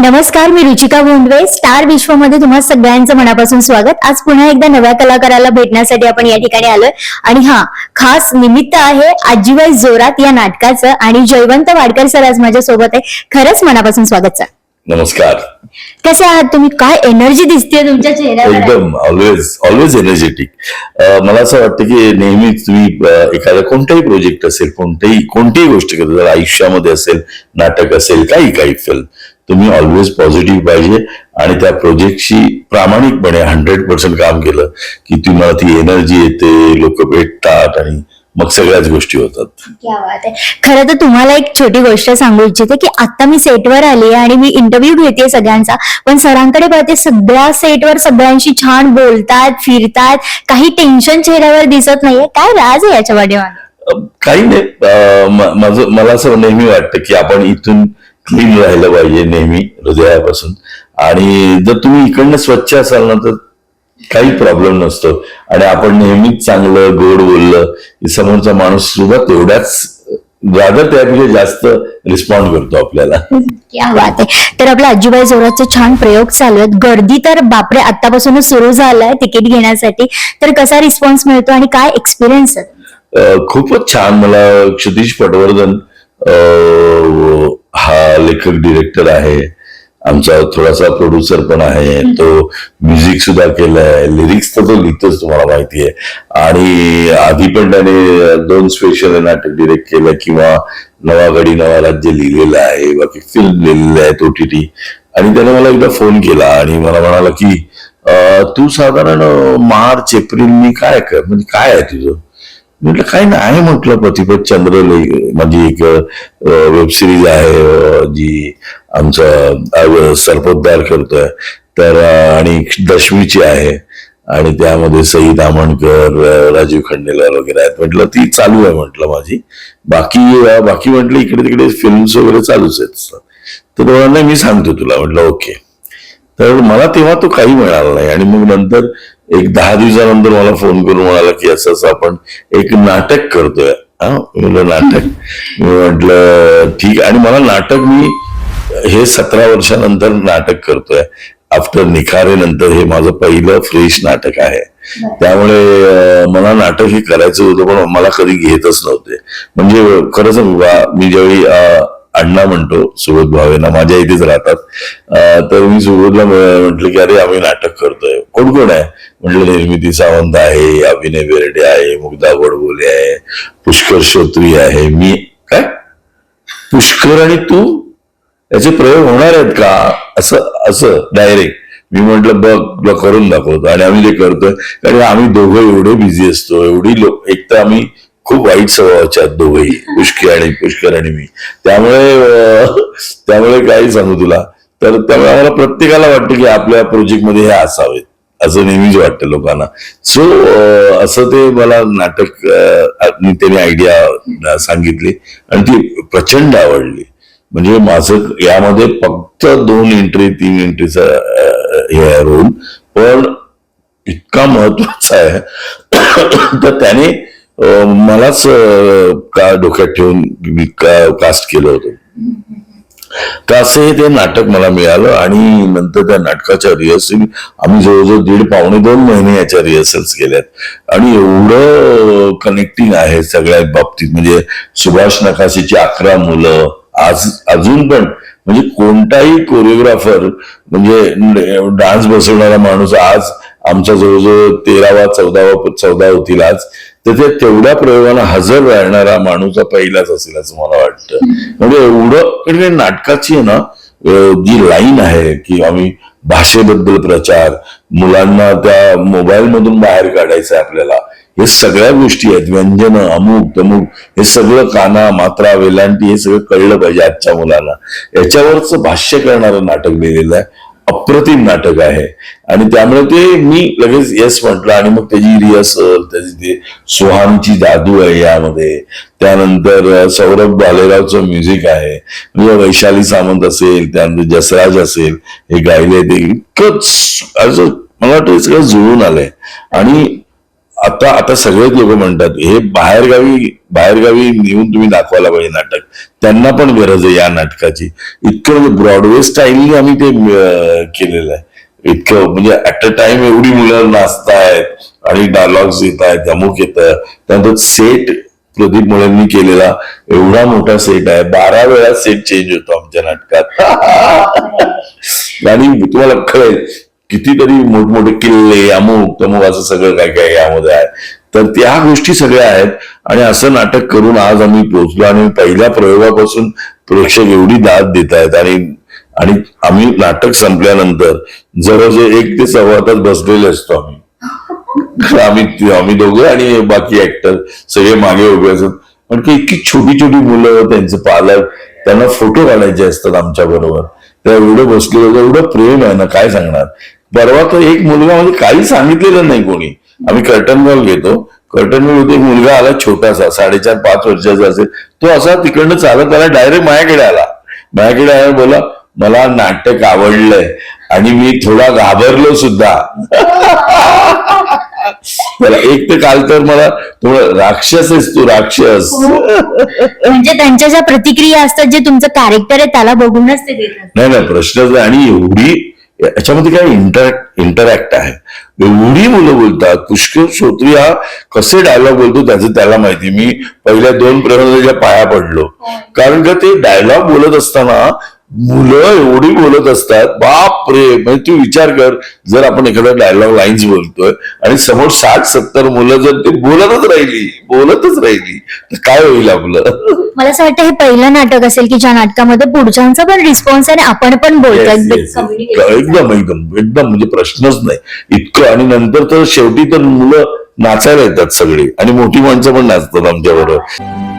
नमस्कार मी रुचिका भोंडवे स्टार विश्वमध्ये तुम्हा सगळ्यांचं मनापासून स्वागत. आज पुन्हा एकदा नव्या कलाकाराला भेटण्यासाठी आपण या ठिकाणी आलोय. आणि हा खास निमित्त आहे आजीबाई जोरात या नाटकाचं. आणि जयवंत वाडकर सर आज माझ्या सोबत आहे. खरंच मनापासून स्वागत सर. नमस्कार. कसे आहात तुम्ही? काय एनर्जी दिसते तुमच्या चेहऱ्यावर? एकदम ऑलवेज ऑलवेज एनर्जेटिक मला असं वाटतं की नेहमीच तुम्ही एखादा कोणताही प्रोजेक्ट असेल कोणतेही कोणतीही गोष्ट करतो जर आयुष्यामध्ये असेल नाटक असेल काही काही फिल्म तुम्ही ऑलवेज पॉझिटिव्ह पाहिजे आणि त्या प्रोजेक्टशी प्रामाणिकपणे हंड्रेड पर्सेंट काम केलं की तुम्हाला ती एनर्जी येते लोक भेटतात आणि मग सगळ्याच गोष्टी होतात. खरं तर तुम्हाला एक छोटी गोष्ट सांगू इच्छिते की आता मी सेटवर आली आहे आणि मी इंटरव्ह्यू घेते सगळ्यांचा पण सरांकडे पाहते सगळ्या सेटवर सगळ्यांशी छान बोलतात फिरतात काही टेन्शन चेहऱ्यावर दिसत नाहीये. काय राज आहे याच्या पाठीमागे अं, काही नाही. अं, म- माझं मला असं नेहमी वाटतं की आपण इथून क्लीन राहिलं पाहिजे नेहमी हृदयापासून. आणि जर तुम्ही इकडनं स्वच्छ असाल ना तर काही प्रॉब्लेम नसतो. आणि आपण नेहमीच चांगलं गोड बोललं की समोरचा माणूस सुद्धा तेवढ्याच रादर त्यापेक्षा जास्त रिस्पॉन्ड करतो आपल्याला. क्या बात आहे. तर आपल्या आजीबाई जोराचे छान प्रयोग चालू आहेत. गर्दी तर बापरे आतापासूनच सुरू झालाय तिकीट घेण्यासाठी. तर कसा रिस्पॉन्स मिळतो आणि काय एक्सपिरियन्स अं, खूपच छान. मला क्षितिश पटवर्धन अं, हा लेखक डिरेक्टर आहे. आमचा थोडासा प्रोड्युसर पण आहे तो म्युझिक सुद्धा केलाय लिरिक्स तर तो लिहितोच तुम्हाला माहिती आहे आणि आधी पण त्याने दोन स्पेशल नाटक डिरेक्ट केलं किंवा नवा घडी नवा राज्य लिहिलेलं आहे बाकी फिल्म लिहिलेलं आहे तो टी आणि त्याने मला एकदा फोन केला आणि मला म्हणाला की तू साधारण मार्च एप्रिल मी काय कर? म्हणजे काय आहे तुझं? म्हटलं काय नाही आहे म्हटलं प्रतिपत चंद्र म्हणजे माझी एक वेब सिरीज आहे जी आमचा सरपोतदार करतोय. तर आणि दशमीची आहे. आणि त्यामध्ये सई दामणकर राजीव खंडेलर वगैरे आहेत. म्हटलं ती चालू आहे म्हटलं माझी. बाकी बाकी म्हटलं इकडे तिकडे फिल्म्स वगैरे चालूच आहेत. तर नाही मी सांगतो तुला. म्हटलं ओके. तर मला तेव्हा तो काही मिळाला नाही. आणि मग नंतर एक दहा दिवसानंतर मला फोन करून म्हणाला की असं असं आपण एक नाटक करतोय. हा? म्हटलं नाटक? म्हटलं ठीक आणि मला नाटक मी हे सतरा वर्षानंतर नाटक करतोय. आफ्टर निखारे नंतर हे माझं पहिलं फ्रेश नाटक आहे. त्यामुळे मला नाटक हे करायचं होतं पण मला कधी घेतच नव्हते. म्हणजे खरं सांगू का मी ज्यावेळी अण्णा म्हणतो सुबोध भावेना माझ्या इथेच राहतात तर मी सुबोधला म्हटलं की अरे आम्ही नाटक करतोय. कोण कोण आहे? म्हटलं निर्मिती सावंत आहे अभिनय बेर्डे आहे मुग्धा गोडबोले आहे पुष्कर श्रोत्री आहे. मी काय? पुष्कर आणि तू? याचे प्रयोग होणार आहेत का? असं असं डायरेक्ट मी म्हंटल बघ तुला करून दाखवतो. आणि आम्ही ते करतोय कारण आम्ही दोघं एवढे बिझी असतो एवढी लोक एक तर आम्ही खूप वाईट स्वभावाचे आहेत दोघंही पुष्की आणि पुष्कर आणि मी. त्यामुळे त्यामुळे काही सांगू तुला. तर त्यामुळे आम्हाला प्रत्येकाला वाटतं की आपल्या प्रोजेक्टमध्ये हे असावेत असं नेहमीच वाटतं लोकांना. सो असं ते मला नाटक मी त्याने आयडिया सांगितली आणि ती प्रचंड आवडली. म्हणजे माझं यामध्ये फक्त दोन एंट्री तीन एंट्रीचा हे आहे रोल पण इतका महत्त्वाचा आहे. तर त्याने मलाच का डोक्यात ठेवून मी का कास्ट केलं होतं. तर असं हे ते नाटक मला मिळालं आणि नंतर त्या नाटकाच्या रिहर्सल आम्ही जवळजवळ दीड पावणे दोन महिने याच्या रिहर्सल्स केल्यात. आणि एवढं कनेक्टिंग आहे सगळ्या बाबतीत. म्हणजे सुभाष नकाशेची अकरा मुलं आज अजून पण म्हणजे कोणताही कोरिओग्राफर म्हणजे डान्स बसवणारा माणूस आज आमच्या जवळजवळ तेरावा चौदावा चौदा होतील आज तर ते तेवढ्या प्रयोगाला हजर राहणारा माणूस पहिलाच असेल असं मला वाटतं. म्हणजे एवढं म्हणजे नाटकाची आहे ना जी लाईन आहे की आम्ही भाषेबद्दल प्रचार मुलांना त्या मोबाईल मधून बाहेर काढायचं आहे आपल्याला हे सगळ्या गोष्टी आहेत. व्यंजन अमुक तमुक. हे सगळं काना मात्रा वेलांटी हे सगळं कळलं पाहिजे आजच्या मुलांना. याच्यावरच भाष्य करणारं नाटक लिहिलेलं आहे. अप्रतिम नाटक आहे. आणि त्यामुळे ते मी लगेच येस म्हटलं आणि मग त्याची रिहर्सल त्याची ते सुहानची जादू आहे यामध्ये. त्यानंतर सौरभ बालेरावचं म्युझिक आहे. म्हणजे वैशाली सामंत असेल त्यानंतर जसराज असेल हे गायले ते इतकंच असं मला वाटतं सगळं जुळून आलंय. आणि आता आता सगळेच लोक म्हणतात हे बाहेरगावी बाहेरगावी नेऊन तुम्ही दाखवायला पाहिजे नाटक. त्यांना पण गरज आहे या नाटकाची. इतकं म्हणजे ब्रॉडवे स्टाईलने आम्ही ते केलेलं आहे. इतकं म्हणजे ऍट अ टाइम एवढी मुलं नाचतायत आणि डायलॉग्स येत आहेत अमुक येत. त्यानंतर सेट प्रदीप मुलांनी केलेला एवढा मोठा सेट आहे. बारा वेळा सेट चेंज होतो आमच्या नाटकात. आणि तुम्हाला कळेल कितीतरी मोठमोठे किल्ले अमुक तमुक असं सगळं काय काय यामध्ये आहे. तर त्या गोष्टी सगळ्या आहेत आणि असं नाटक करून आज आम्ही पोहोचलो आणि पहिल्या प्रयोगापासून प्रेक्षक एवढी दाद देत आहेत आणि आणि आम्ही नाटक संपल्यानंतर जवळजवळ एक ते सव्वा तास बसलेले असतो आम्ही. आम्ही आम्ही दोघे आणि बाकी ऍक्टर सगळे मागे उभे असत पण की इतकी छोटी छोटी मुलं त्यांचे पालक त्यांना फोटो काढायचे असतात आमच्या बरोबर. त्या एवढं बसलेलं एवढं प्रेम आहे ना काय सांगणार? परवा तर एक मुलगा म्हणजे काही सांगितलेलं नाही कोणी. आम्ही कर्टन कॉल घेतो. कर्टन कॉल होते एक मुलगा आला छोटासा साडेचार पाच वर्षाचा असेल. तो असा तिकडनं चालत आला डायरेक्ट माझ्याकडे आला. माझ्याकडे आला बोला मला नाटक आवडलंय आणि मी थोडा घाबरलो सुद्धा. एक तर काल तर मला थोडं राक्षस आहेस तू राक्षस. म्हणजे त्यांच्या ज्या प्रतिक्रिया असतात जे तुमचं कॅरेक्टर आहे त्याला बघूनच ते देतात. नाही नाही प्रश्नच आणि एवढी याच्यामध्ये काय इंटरॅक्ट इंटरॅक्ट आहे. एवढी मुलं बोलतात पुष्कळ श्रोत्री हा कसे डायलॉग बोलतो त्याचं त्याला माहिती मी पहिल्या दोन प्रयोगाच्या पाया पडलो. कारण का ते डायलॉग बोलत असताना मुलं एवढी बोलत असतात बाप रे म्हणजे तू विचार कर जर आपण एखादा डायलॉग लाईन्स बोलतोय आणि समोर साठ सत्तर मुलं जर ते बोलतच राहिली बोलतच राहिली तर काय होईल आपलं? मला असं वाटतं हे पहिलं नाटक असेल की ज्या नाटकामध्ये पुढच्यांचा पण रिस्पॉन्स आहे आणि आपण पण बोलतोय. एकदम एकदम एकदम म्हणजे प्रश्नच नाही. इतकं आणि नंतर तर शेवटी तर मुलं नाचायला येतात सगळे आणि मोठी माणसं पण नाचतात आमच्या बरोबर